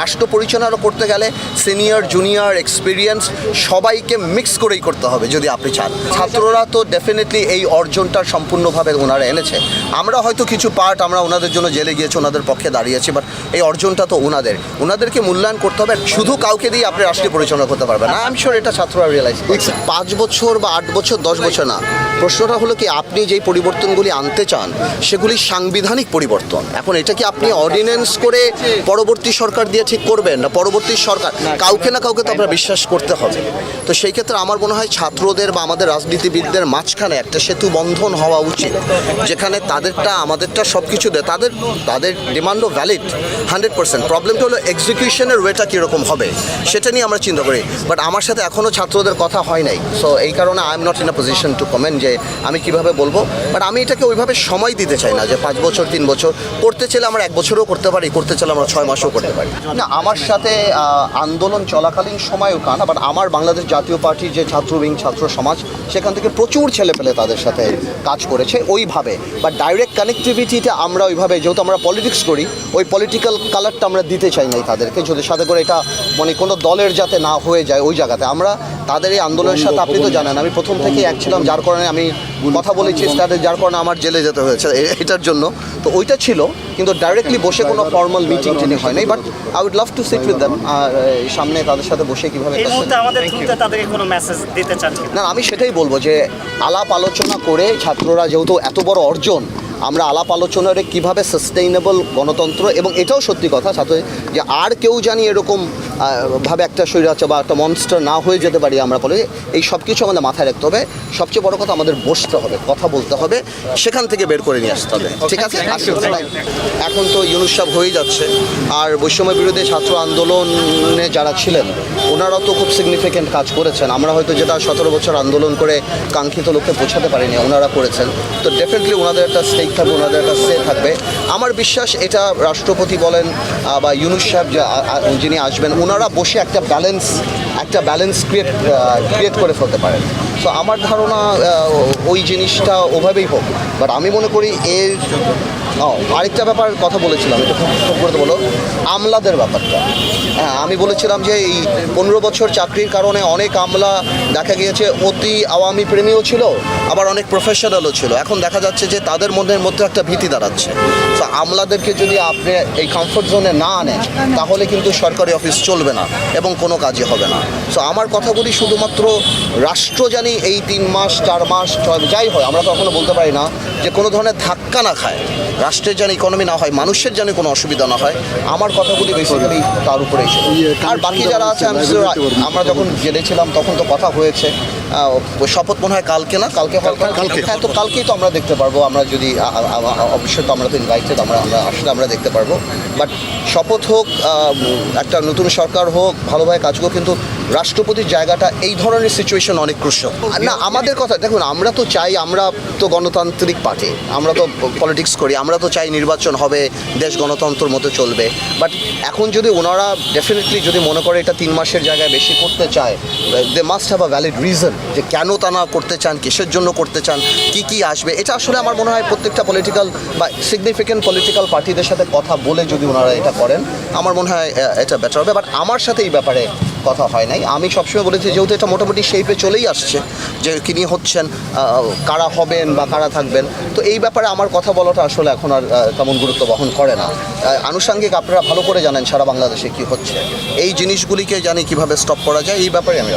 রাষ্ট্র পরিচালনা করতে গেলে সিনিয়র জুনিয়র এক্সপিরিয়েন্স সবাইকে মিক্স করেই করতে হবে যদি আপনি চান। ছাত্ররা তো ডেফিনেটলি এই অর্জনটা সম্পূর্ণভাবে ওনারা এনেছে। আমরা হয়তো কিছু পার্ট আমরা ওনাদের জন্য জেলে গিয়েছি, ওনাদের পক্ষে দাঁড়িয়েছি বাট এই অর্জনটা তো ওনাদের। ওনাদেরকে মূল্যায়ন করতে হবে, শুধু কাউকে দিয়ে আপনি রাষ্ট্রীয় পরিচালনা করতে পারবেন না। আমি শিওর এটা ছাত্ররা রিয়েলাইজ পাঁচ বছর বা আট বছর, দশ বছর না। প্রশ্নটা হলো কি আপনি যেই পরিবর্তনগুলি আনতে চান সেগুলি সাংবিধানিক পরিবর্তন। এখন এটা কি আপনি অর্ডিন্যান্স করে পরবর্তী সরকার দিয়ে ঠিক করবেন না পরবর্তী সরকার কাউকে না কাউকে তো আপনার বিশ্বাস করতে হবে? তো সেই ক্ষেত্রে আমার মনে হয় ছাত্রদের বা আমাদের রাজনীতিবিদদের মাঝখানে একটা সেতু বন্ধন হওয়া উচিত যেখানে তাদেরটা আমাদেরটা সব কিছু দেয়। তাদের তাদের ডিমান্ডও ভ্যালিড হান্ড্রেড পার্সেন্ট প্রবলেমটা হলো এক্সিকিউশনের ওয়েটা কীরকম হবে সেটা নিয়ে আমরা চিন্তা করি। বাট আমার সাথে এখনও ছাত্রদের কথা হয় নাই। সো এই কারণে I am not in a position to comment যে আমি কীভাবে বলব? বাট আমি এটাকে ওইভাবে সময় দিতে চাই না যে পাঁচ বছর, তিন বছর। করতে চাইলে আমরা এক বছরও করতে পারি, করতে চাইলে আমরা ছয় মাসও করতে পারি। না, আমার সাথে আন্দোলন চলাকালীন সময়ও তা না বাট আমার বাংলাদেশ জাতীয় পার্টির যে ছাত্র উইং ছাত্র সমাজ, সেখান থেকে প্রচুর ছেলে পেলে তাদের সাথে কাজ করেছে ওইভাবে। বাট ডাইরেক্ট কানেক্টিভিটিটা আমরা ওইভাবে, যেহেতু আমরা পলিটিক্স করি, ওই পলিটিক্যাল কালারটা আমরা দিতে চাই নাই তাদেরকে, যদি সাথে করে এটা মানে কোনো দলের যাতে না হয়ে যায় ওই জায়গাতে। আমরা তাদের এই আন্দোলনের সাথে আপনি তো জানেন, আমি প্রথম থেকেই এক ছিলাম, যার কারণে আমি কথা বলেছি তাদের যার কারণে আমার জেলে যেতে হয়েছে এটার জন্য। তো ওইটা ছিল কিন্তু ডাইরেক্টলি বসে কোনো ফর্মাল মিটিং টিটিং হয় নাই but I would love to sit with them আর সামনে তাদের সাথে বসে কীভাবে এই মুহূর্তে আমাদের থ্রুতে তাদেরকে কোনো মেসেজ দিতে চান কি না আমি সেটাই বলব যে আলাপ আলোচনা করে ছাত্ররা যেহেতু এত বড় অর্জন আমরা আলাপ আলোচনারে কীভাবে সাস্টেইনেবল গণতন্ত্র এবং এটাও সত্যি কথা ছাত্র যে আর কেউ জানি এরকম ভাবে একটা শরীর আছে বা একটা মনস্টার না হয়ে যেতে পারি আমরা বলে এই সব কিছু আমাদের মাথায় রাখতে হবে। সবচেয়ে বড় কথা আমাদের বসতে হবে কথা বলতে হবে সেখান থেকে বের করে নিয়ে আসতে হবে। ঠিক আছে? এখন তো ইউনুস সাহেব হয়ে যাচ্ছে। আর বৈষম্য বিরোধী ছাত্র আন্দোলনে যারা ছিলেন ওনারাও তো খুব সিগনিফিকেন্ট কাজ করেছেন। আমরা হয়তো যেটা সতেরো বছর আন্দোলন করে কাঙ্ক্ষিত লক্ষ্যে পৌঁছাতে পারিনি ওনারা করেছেন। তো ডেফিনেটলি ওনাদের একটা স্টেক থাকবে ওনাদের একটা সে থাকবে। আমার বিশ্বাস এটা রাষ্ট্রপতি বলেন বা ইউনুস সাহেব যিনি আসবেন ওনারা বসে একটা ব্যালেন্স একটা ব্যালেন্স ক্রিয়েট ক্রিয়েট করে ফেলতে পারেন। সো আমার ধারণা ওই জিনিসটা ওভাবেই হোক। বাট আমি মনে করি এর আরেকটা ব্যাপার কথা বলেছিলাম, এটা বলো আমলাদের ব্যাপারটা। হ্যাঁ আমি বলেছিলাম যে এই পনেরো বছর চাকরির কারণে অনেক আমলা দেখা গিয়েছে, অতি আওয়ামী প্রেমীও ছিল, আবার অনেক প্রফেশনালও ছিল। এখন দেখা যাচ্ছে যে তাদের মধ্যে মধ্যে একটা ভীতি দাঁড়াচ্ছে। তো আমলাদেরকে যদি আপনি এই কমফোর্ট জোনে না আনেন, তাহলে কিন্তু সরকারি অফিস চলবে না এবং কোনো কাজই হবে না। সো আমার কথাগুলি শুধুমাত্র রাষ্ট্র জানি এই তিন মাস, চার মাস যাই হয় আমরা তো এখনও বলতে পারি না যে কোনো ধরনের ধাক্কা না খায়। রাষ্ট্রের যেন ইকোনমি না হয় মানুষের যেন কোনো অসুবিধা না হয় আমার কথাগুলি বেসিক্যালি তার উপরে আর বাকি যারা আছে আমি আমরা যখন জেলে ছিলাম তখন তো কথা হয়েছে। শপথ মনে হয় কালকে না? কালকে কালকে হ্যাঁ তো কালকেই তো আমরা দেখতে পারব। আমরা যদি অবশ্যই তো আমরা তো ইনভাইটেড আমরা আমরা আসলে আমরা দেখতে পারব। বাট শপথ হোক একটা নতুন সরকার হোক ভালোভাবে কাজ হোক কিন্তু রাষ্ট্রপতির জায়গাটা এই ধরনের সিচুয়েশন অনেক ক্রুশ্য না, আমাদের কথা, দেখুন, আমরা তো চাই, আমরা তো গণতান্ত্রিক পার্টি, আমরা তো পলিটিক্স করি, আমরা তো চাই নির্বাচন হবে, দেশ গণতন্ত্রের মতো চলবে। বাট এখন যদি ওনারা ডেফিনেটলি যদি মনে করে এটা তিন মাসের জায়গায় বেশি করতে চায় they must have a valid reason যে কেন তা না করতে চান, কিসের জন্য করতে চান, কি কি আসবে। এটা আসলে আমার মনে হয় প্রত্যেকটা পলিটিক্যাল বা সিগনিফিক্যান্ট পলিটিক্যাল পার্টিদের সাথে কথা বলে যদি ওনারা এটা করেন, আমার মনে হয় এটা বেটার হবে। বাট আমার সাথে এই ব্যাপারে কথা হয় নাই। আমি সবসময় বলেছি, যেহেতু এটা মোটামুটি শেপে চলেই আসছে, যে কিনি হচ্ছেন কারা হবেন বা কারা থাকবেন। তো এই ব্যাপারে আমার কথা বলাটা আসলে এখন আর তেমন গুরুত্ব বহন করে না। আনুষাঙ্গিক আপনারা ভালো করে জানেন সারা বাংলাদেশে কি হচ্ছে। এই জিনিসগুলিকে জানি কীভাবে স্টপ করা যায়, এই ব্যাপারে আমি